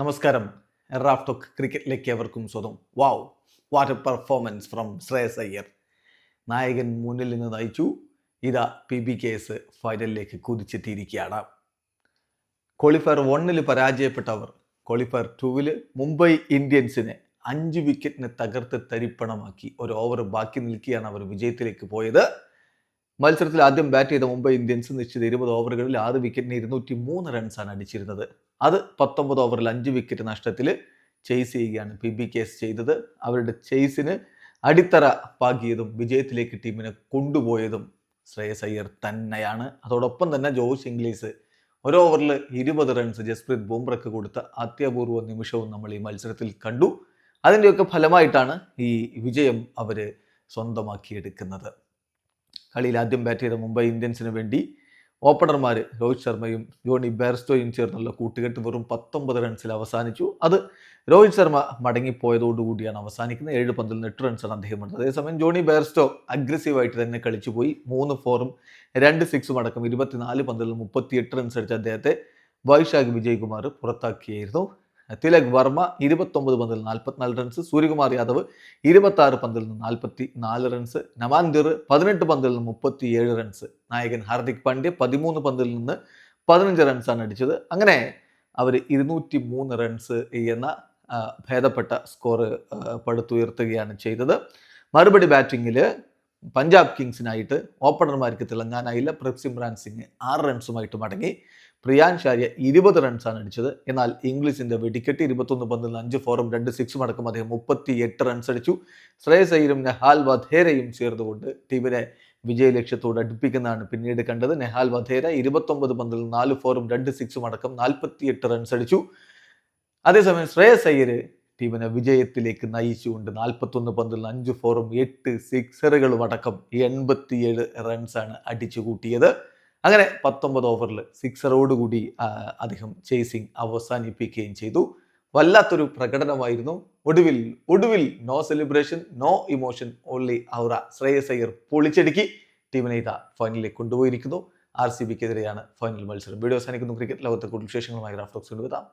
നമസ്കാരം. Raf talk ക്രിക്കറ്റിലേക്ക് എവർക്കും സ്വതം wow what a performance from Shreyas Iyer. നായകൻ മുന്നിൽ നിന്ന് നയിച്ചു. ഇതാ പി ബി കെ എസ് ഫൈനലിലേക്ക് കുതിച്ചെത്തിയിരിക്കുകയാണ്. ക്വാളിഫയർ വണ്ണിൽ പരാജയപ്പെട്ടവർ ക്വാളിഫയർ ടൂവിൽ മുംബൈ ഇന്ത്യൻസിനെ അഞ്ച് വിക്കറ്റിന് തകർത്ത് തരിപ്പണമാക്കി ഒരു ഓവർ ബാക്കി നിൽക്കുകയാണ് അവർ വിജയത്തിലേക്ക് പോയത്. മത്സരത്തിൽ ആദ്യം ബാറ്റ് ചെയ്ത മുംബൈ ഇന്ത്യൻസ് നിശ്ചിത ഇരുപത് ഓവറുകളിൽ ആറ് വിക്കറ്റിന് ഇരുന്നൂറ്റി മൂന്ന് റൺസാണ് അടിച്ചിരുന്നത്. അത് പത്തൊമ്പത് ഓവറിൽ അഞ്ച് വിക്കറ്റ് നഷ്ടത്തിൽ ചേസ് ചെയ്യുകയാണ് പി ബി കേസ് ചെയ്തത്. അവരുടെ ചേസിന് അടിത്തറ പാകിയതും വിജയത്തിലേക്ക് ടീമിനെ കൊണ്ടുപോയതും ശ്രേയസ് അയ്യർ തന്നെയാണ്. അതോടൊപ്പം തന്നെ ജോസ് ഇംഗ്ലീസ് ഒരു ഓവറിൽ ഇരുപത് റൺസ് ജസ്പ്രീത് ബുംറയ്ക്ക് കൊടുത്ത അത്യപൂർവ നിമിഷവും നമ്മൾ ഈ മത്സരത്തിൽ കണ്ടു. അതിന്റെയൊക്കെ ഫലമായിട്ടാണ് ഈ വിജയം അവർ സ്വന്തമാക്കിയെടുക്കുന്നത്. കളിയിൽ ആദ്യം ബാറ്റ് ചെയ്ത മുംബൈ ഇന്ത്യൻസിന് വേണ്ടി ഓപ്പണർമാർ രോഹിത് ശർമ്മയും ജോണി ബെയർസ്റ്റോയും ചേർന്നുള്ള കൂട്ടുകെട്ട് വെറും പത്തൊമ്പത് റൺസിൽ അവസാനിച്ചു. അത് രോഹിത് ശർമ്മ മടങ്ങിപ്പോയതോടുകൂടിയാണ് അവസാനിക്കുന്നത്. ഏഴ് പന്തിൽ നിന്ന് എട്ട് റൺസാണ് അദ്ദേഹം എടുത്തത്. അതേസമയം ജോണി ബെയർസ്റ്റോ അഗ്രസീവായിട്ട് തന്നെ കളിച്ചു പോയി മൂന്ന് ഫോറും രണ്ട് സിക്സും അടക്കം ഇരുപത്തിനാല് പന്തിൽ മുപ്പത്തിയെട്ട് റൺസ് അടിച്ച അദ്ദേഹത്തെ വൈശാഖ് വിജയ്കുമാർ പുറത്താക്കിയായിരുന്നു. തിലക് വർമ്മ ഇരുപത്തൊമ്പത് പന്തിൽ നാൽപ്പത്തിനാല് റൺസ് സൂര്യകുമാർ യാദവ് ഇരുപത്തി ആറ് പന്തിൽ നിന്ന് നാൽപ്പത്തി നാല് റൺസ് നവാൻദിർ പതിനെട്ട് പന്തിൽ നിന്ന് മുപ്പത്തിയേഴ് റൺസ് നായകൻ ഹാർദിക് പാണ്ഡ്യ പതിമൂന്ന് പന്തിൽ നിന്ന് പതിനഞ്ച് റൺസാണ് അടിച്ചത്. അങ്ങനെ അവർ ഇരുന്നൂറ്റി മൂന്ന് റൺസ് എന്ന ഭേദപ്പെട്ട സ്കോർ പടുത്തുയർത്തുകയാണ് ചെയ്തത്. മറുപടി ബാറ്റിങ്ങിൽ പഞ്ചാബ് കിങ്സിനായിട്ട് ഓപ്പണർമാർക്ക് തിളങ്ങാനായില്ല. പ്രപ് സിംഗ് ആറ് റൺസുമായിട്ട് മടങ്ങി. പ്രിയാൻ ആര്യ ഇരുപത് റൺസാണ് അടിച്ചത്. എന്നാൽ ഇംഗ്ലീഷിന്റെ വെടിക്കെട്ട് ഇരുപത്തൊന്ന് പന്തിൽ അഞ്ച് ഫോറും രണ്ട് സിക്സും അടക്കം അദ്ദേഹം മുപ്പത്തി എട്ട് റൺസ് അടിച്ചു. ശ്രേയസ് അയ്യരും നെഹാൽ വധേരയും ചേർന്നുകൊണ്ട് ടീമിനെ വിജയ ലക്ഷ്യത്തോട് അടുപ്പിക്കുന്നതാണ് പിന്നീട് കണ്ടത്. നെഹാൽ വധേര ഇരുപത്തൊമ്പത് പന്തിൽ നാല് ഫോറും രണ്ട് സിക്സും അടക്കം നാൽപ്പത്തിയെട്ട് റൺസ് അടിച്ചു. അതേസമയം ശ്രേയസ് അയ്യർ ടീമിനെ വിജയത്തിലേക്ക് നയിച്ചുകൊണ്ട് നാൽപ്പത്തൊന്ന് പന്തിൽ അഞ്ച് ഫോറും എട്ട് സിക്സറുകളും അടക്കം എൺപത്തിയേഴ് റൺസാണ് അടിച്ചു കൂട്ടിയത് അങ്ങനെ പത്തൊമ്പത് ഓവറിൽ സിക്സറോടുകൂടി അദ്ദേഹം ചേസിങ് അവസാനിപ്പിക്കുകയും ചെയ്തു. വല്ലാത്തൊരു പ്രകടനമായിരുന്നു. ഒടുവിൽ ഒടുവിൽ no celebration no emotion only aura Shreyas Iyer പൊളിച്ചടുക്കി. ടീമിനെ ഇതാ ഫൈനലിലേക്ക് കൊണ്ടുപോയിരിക്കുന്നു. ആർ സി ബിക്കെതിരെയാണ് ഫൈനൽ മത്സരം. വീഡിയോ അവസാനിക്കുന്നു. ക്രിക്കറ്റ് ലോകത്തെ കൂടുതൽ വിശേഷങ്ങളുമായി ഗ്രാഫ്റ്റോക്സ് കൊണ്ടുവരാം